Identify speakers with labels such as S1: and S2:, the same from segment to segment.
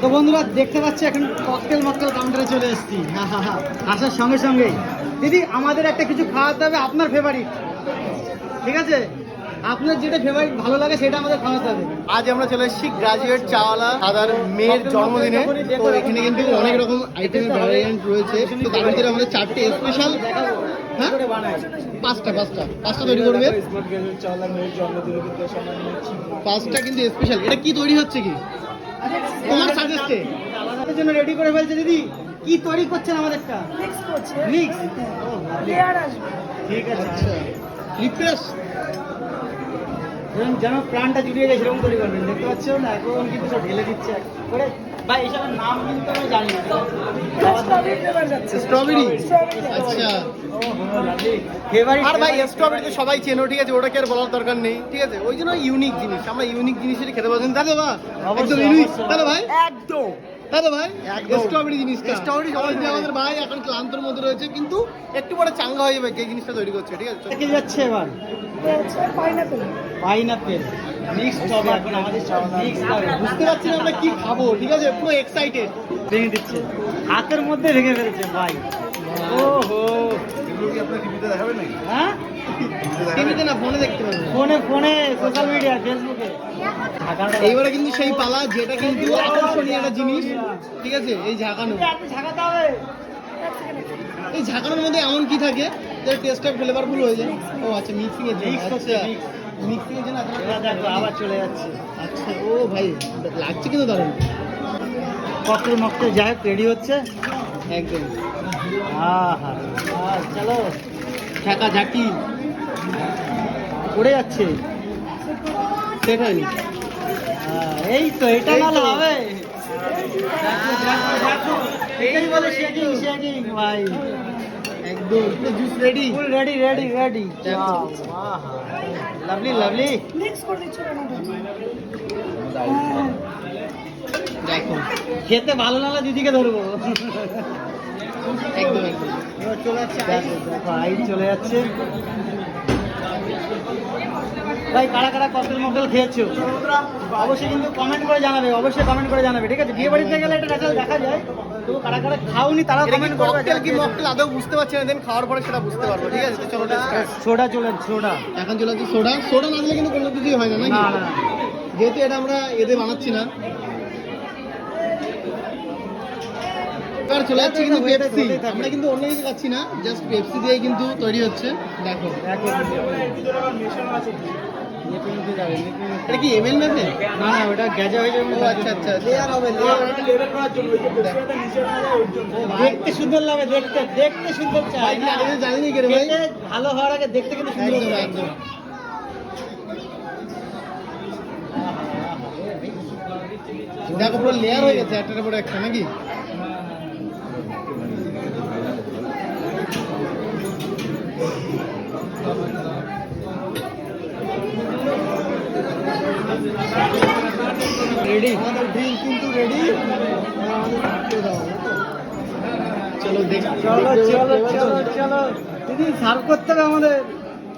S1: তো বন্ধুরা দেখতে পাচ্ছি এখন ককটেল মকটেল কাউন্টারে চলে এসেছি। হা হা হা আসার সঙ্গে সঙ্গে। দিদি আমাদের একটা কিছু খাওয়াতে হবে আপনার ফেভারিট ঠিক আছে? আপনার যেটা ফেভারিট ভালো লাগে সেটা আমাদের খাওয়াতে হবে।
S2: আজ আমরা চলে এসেছি গ্রাজুয়েট চাওয়ালা দাদার মেয়ের জন্মদিনে। তো এখানে কিন্তু অনেক রকম আইটেমের ভ্যারিয়েন্ট রয়েছে। তো তার ভিতরে আমাদের চারটে স্পেশাল হ্যাঁ? পাঁচটা পাঁচটা। পাঁচটা তৈরি করবে। পাঁচটা কিন্তু স্পেশাল এটা কি তৈরি হচ্ছে কি? তোমার সাজেস্টে
S1: আমাদের জন্য রেডি করে ফেলছে দিদি। কি তৈরি করছেন আমাদেরটা?
S3: মিক্স করছে।
S1: মিক্স
S3: লেয়ার আসবে।
S1: ঠিক আছে
S2: আচ্ছা। রিফ্রেশ
S1: যেন- প্রাণটা জুড়িয়ে গেছে সেরকম তৈরি করবেন। দেখতে পাচ্ছ না এখন কিন্তু সব ঢেলে দিচ্ছে। করে ভাই এসবের নাম কিন্তু আমি জানি না।
S3: স্ট্রবেরি
S2: আচ্ছা। আর ভাই স্ট্রবেরি তো সবাই চেনো ঠিক আছে? ওটাকে আর বলার দরকার নেই ঠিক আছে? ওই জন্য ইউনিক জিনিস। আমরা ইউনিক জিনিসেরই খেতে পছন্দ। তাহলে বা একদম ইউনিক তাহলে ভাই?
S3: একদম।
S2: তাহলে ভাই
S1: একদম।
S2: স্ট্রবেরি জিনিসটা।
S1: স্ট্রবেরি
S2: আমাদের ভাই এখন ক্লান্তর মধ্যে রয়েছে কিন্তু একটু পরে চাঙ্গা হয়ে যাবে জিনিসটা তৈরি করছে ঠিক আছে?
S1: কে যাচ্ছে এবার।
S3: পাইনাপেল
S1: পাইনাপেল মিক্সড হবে এখন আমাদের সব হবে।
S2: বুঝতে পারছি না আমরা কি খাব ঠিক আছে? পুরো এক্সাইটেড
S1: ভেঙে দিচ্ছে। হাতের মধ্যে ভেঙে ফেলেছে ভাই। ওহো। হ্যাঁ?
S2: টিভিতে না ফোনে দেখতে
S1: ফোনে ফোনে সোশ্যাল মিডিয়া ফেসবুকে
S2: এইবারে কিন্তু সেই পালা যেটা কিন্তু আকর্ষণীয় একটা জিনিস ঠিক আছে? এই ঝাঁকানো।
S1: ঝাঁকাতে হবে।
S2: এই ঝাঁকানোর মধ্যে এমন কি থাকে? যে টেস্টটা ফ্লেভারফুল হয়ে যায়। ও আচ্ছা মিক্সিং এর জন্য। আচ্ছা। মিক্সিং এর জন্য
S1: দেখো আবার চলে যাচ্ছে।
S2: আচ্ছা ও ভাই লাগছে কিন্তু দারুণ।
S1: ককটেল মকটেল যাই হোক রেডি হচ্ছে।
S2: একদম।
S1: চলো
S2: ঝাঁকা ঝাঁকি
S1: পড়ে যাচ্ছে।
S2: সেট হয়নি
S1: হ্যাঁ, এই তো এটা। নাহলে হবে। এটাই বলে শেকিং শেকিং ভাই।
S2: একদম। Juice ready
S1: full ready ready ready. Lovely lovely
S3: mix করে দিচ্ছি
S2: দেখো
S1: খেতে ভালো না লাগলে দিদিকে ধরবো।
S2: একদম একদম।
S1: চলে যাচ্ছে দেখো দেখো আইন চলে যাচ্ছে। ভাই কারা কারা ককটেল মকটেল খেয়েছো? অবশ্যই কিন্তু কমেন্ট করে জানাবে অবশ্যই কমেন্ট করে জানাবে ঠিক আছে? বিয়ে বাড়িতে গেলে এটা দেখা দেখা যায় তবু কারা কারা খাওনি তারা কমেন্ট করবে
S2: ককটেল কি মকটেল? আদৌ বুঝতে পারছি না দেন খাওয়ার পরে সেটা বুঝতে পারব ঠিক আছে? চলো
S1: সোডা চলে সোডা।
S2: এখন চলে যাচ্ছে সোডা। সোডা না দিলে কিন্তু কোনো কিছুই হয় না
S1: না না
S2: যেহেতু এটা আমরা এতে বানাচ্ছি না এবার চলে যাচ্ছে কিন্তু পেপসি আমরা কিন্তু অন্য কিছু খাচ্ছি না জাস্ট পেপসি দিয়েই কিন্তু তৈরি হচ্ছে। দেখো। এটা কি এমএল মেপে
S1: না না ওটা গ্যাজা হয়ে যাবে
S2: ও আচ্ছা আচ্ছা লেয়ার হবে লেয়ার করার জন্য
S1: দেখতে সুন্দর লাগে দেখতে দেখতে সুন্দর চাই?
S2: জানি কে রে ভাই।
S1: ভালো হওয়ার আগে দেখতে কিন্তু সুন্দর।
S2: একদম দেখো পুরো লেয়ার হয়ে গেছে একটার পরে একটা নাকি?
S1: রেডি
S2: আমাদের ড্রিঙ্ক কিন্তু রেডি চলো
S1: চলো চলো চলো চলো। দিদি সার্ভ করতে হবে আমাদের।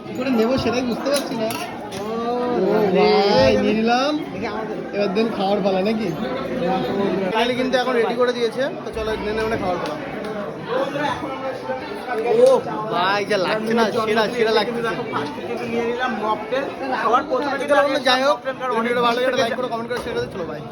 S2: কি করে নেব সেটাই বুঝতে পারছি না। নিয়ে নিলাম। এবার দিন খাওয়ার পালা নাকি? কিন্তু এখন রেডি করে দিয়েছে। তো চলো মানে খাওয়ার পালা। ও ভাই যা লাগছে না সেরা সেরা লাগছে।
S1: নিয়ে নিলাম মকটেল
S2: যাই হোক ভালো লাইক করে কমেন্ট করে চলো ভাই